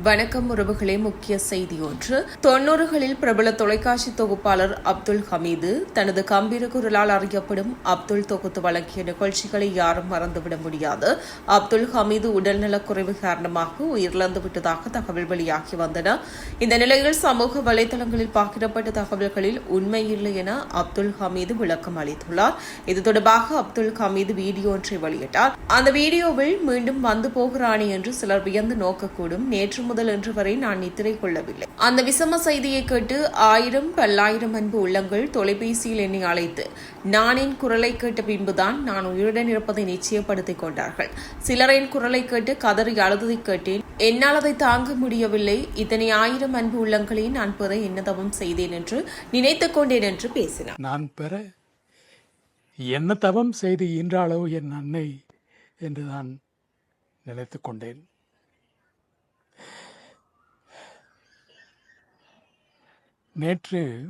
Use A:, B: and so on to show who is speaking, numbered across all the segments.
A: வணக்கம் உறவுகளே முக்கிய செய்தி ஒன்று. தொன்னூறுகளில் பிரபல தொலைக்காட்சி தொகுப்பாளர் அப்துல் ஹமீது தனது கம்பீர குரலால் அறியப்படும் அப்துல் தொகுத்து வழங்கிய நிகழ்ச்சிகளை யாரும் மறந்துவிட முடியாது. அப்துல் ஹமீது உடல்நலக் குறைவு காரணமாக உயிரிழந்து விட்டதாக தகவல் வெளியாகி வந்தன. இந்த நிலையில் சமூக வலைதளங்களில் பகிரப்பட்ட தகவல்களில் உண்மை இல்லை என அப்துல் ஹமீது விளக்கம் அளித்துள்ளார். இது தொடர்பாக அப்துல் ஹமீது வீடியோ ஒன்றை வெளியிட்டார். அந்த வீடியோவில் மீண்டும் வந்து போகிறானே என்று சிலர் வியந்து நோக்கக்கூடும். நேற்று நேற்று முதல் இன்று வரை நான் நித்திரை கொள்ளவில்லை. அந்த விசம செய்தியை கேட்டு ஆயிரம் பல்லாயிரம் அன்பு உள்ளங்கள் தொலைபேசியில் என்னை அழைத்து நானின் குரலை கேட்ட பின்புதான் நான் உயிருடன் இருப்பதை நிச்சயப்படுத்திக் கொண்டார்கள். சிலரின் குரலை கேட்டு கதறி அழுததை கேட்டேன். என்னால் அதை தாங்க முடியவில்லை. இத்தனை ஆயிரம் அன்பு உள்ளங்களை நான் பெற என்னதவம் செய்தேன் என்று நினைத்து கொண்டேன் என்று பேசினார்.
B: நான் பெற என்ன தவம் செய்து ஈன்றாளோ என் அன்னை என்று நான் நினைத்து கொண்டேன். நேற்று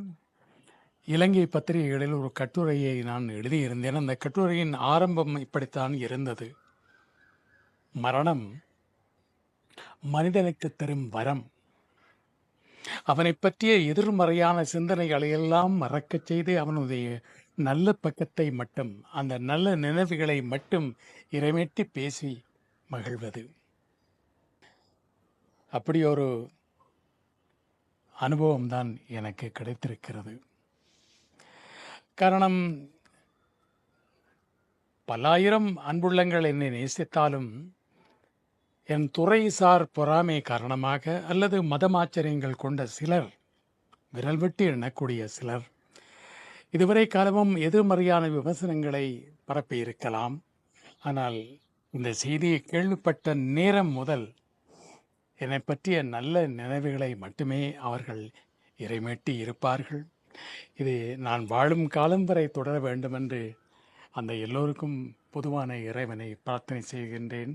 B: இலங்கை பத்திரிகைகளில் ஒரு கட்டுரையை நான் எழுதியிருந்தேன். அந்த கட்டுரையின் ஆரம்பம் இப்படித்தான் இருந்தது. மரணம் மனிதனுக்கு தரும் வரம். அவனை பற்றிய எதிர்மறையான சிந்தனைகளை எல்லாம் மறக்கச் செய்து அவனுடைய நல்ல பக்கத்தை மட்டும் அந்த நல்ல நினைவுகளை மட்டும் இறைமேட்டி பேசி மகிழ்வது. அப்படி ஒரு அனுபவம் தான் எனக்கு கிடைத்திருக்கிறது. காரணம் பல்லாயிரம் அன்புள்ளங்கள் என்னை நேசித்தாலும் என் துறைசார் பொறாமை காரணமாக அல்லது மதமாச்சரியங்கள் கொண்ட சிலர் விரல் விட்டு எண்ணக்கூடிய சிலர் இதுவரை காலமும் எதிர்மறையான விமர்சனங்களை பரப்பியிருக்கலாம். ஆனால் இந்த செய்தியை கேள்விப்பட்ட நேரம் முதல் என்னை பற்றிய நல்ல நினைவுகளை மட்டுமே அவர்கள் இறைமேட்டி இருப்பார்கள். இது நான் வாழும் காலம் வரை தொடர வேண்டுமென்று அந்த எல்லோருக்கும் பொதுவான இறைவனை பிரார்த்தனை செய்கின்றேன்.